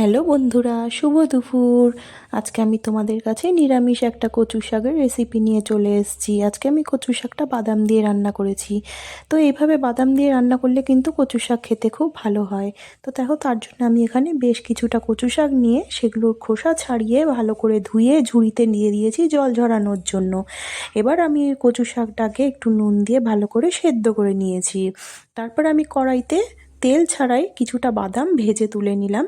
Hello বন্ধুরা, শুভ দুপুর। আজকে আমি তোমাদের কাছে নিরামিষ একটা কচু শাকের রেসিপি নিয়ে চলে এসেছি। আজকে আমি কচু শাকটা বাদাম দিয়ে রান্না করেছি। তো এইভাবে বাদাম দিয়ে রান্না করলে কিন্তু কচু শাক খেতে খুব ভালো হয়। তো দেখো, তার জন্য আমি এখানে বেশ কিছুটা কচু শাক নিয়ে সেগুলোর খোসা ছাড়িয়ে ভালো করে ধুয়ে ঝুড়িতে নিয়ে দিয়েছি জল ঝরানোর জন্য। এবার আমি কচু শাকটাকে একটু নুন দিয়ে ভালো করে সেদ্ধ করে নিয়েছি। তারপর আমি কড়াইতে তেল ছাড়াই কিছুটা বাদাম ভেজে তুলে নিলাম।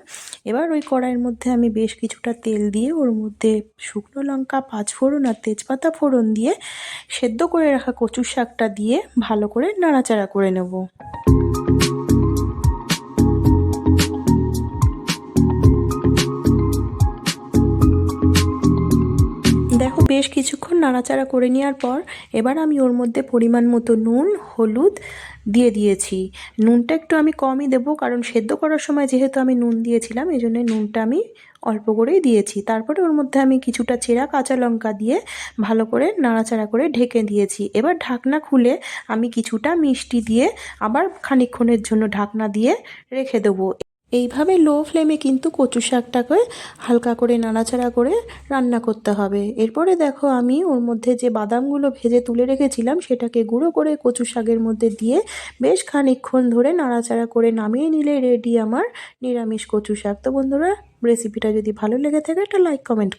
এবার ওই কড়াইয়ের মধ্যে আমি বেশ কিছুটা তেল দিয়ে ওর মধ্যে শুকনো লঙ্কা পাঁচফোড়ন আর তেজপাতা ফোড়ন দিয়ে সেদ্ধ করে রাখা কচু শাকটা দিয়ে ভালো করে নাড়াচাড়া করে নেব। দেখো, বেশ কিছুক্ষণ নাড়াচাড়া করে নেওয়ার পর এবার আমি ওর মধ্যে পরিমাণ মতো নুন, হলুদ দিয়ে দিয়েছি। নুনটা একটু আমি কমই দেবো, কারণ সেদ্ধ করার সময় যেহেতু আমি নুন দিয়েছিলাম, এই জন্য নুনটা আমি অল্প করেই দিয়েছি। তারপরে ওর মধ্যে আমি কিছুটা চেরা কাঁচা লঙ্কা দিয়ে ভালো করে নাড়াচাড়া করে ঢেকে দিয়েছি। এবার ঢাকনা খুলে আমি কিছুটা মিষ্টি দিয়ে আবার খানিকক্ষণের জন্য ঢাকনা দিয়ে রেখে দেবো। এইভাবে লো ফ্লেমে কিন্তু কচু শাকটাকে হালকা করে নাড়াচাড়া করে রান্না করতে হবে। এরপরে দেখো আমি ওর মধ্যে যে বাদামগুলো ভেজে তুলে রেখেছিলাম, সেটাকে গুঁড়ো করে কচু শাকের মধ্যে দিয়ে বেশ খানিকক্ষণ ধরে নাড়াচাড়া করে নামিয়ে নিলে রেডি আমার নিরামিষ কচু শাক। তো বন্ধুরা রেসিপিটা যদি ভালো লেগে থাকে, একটা লাইক কমেন্ট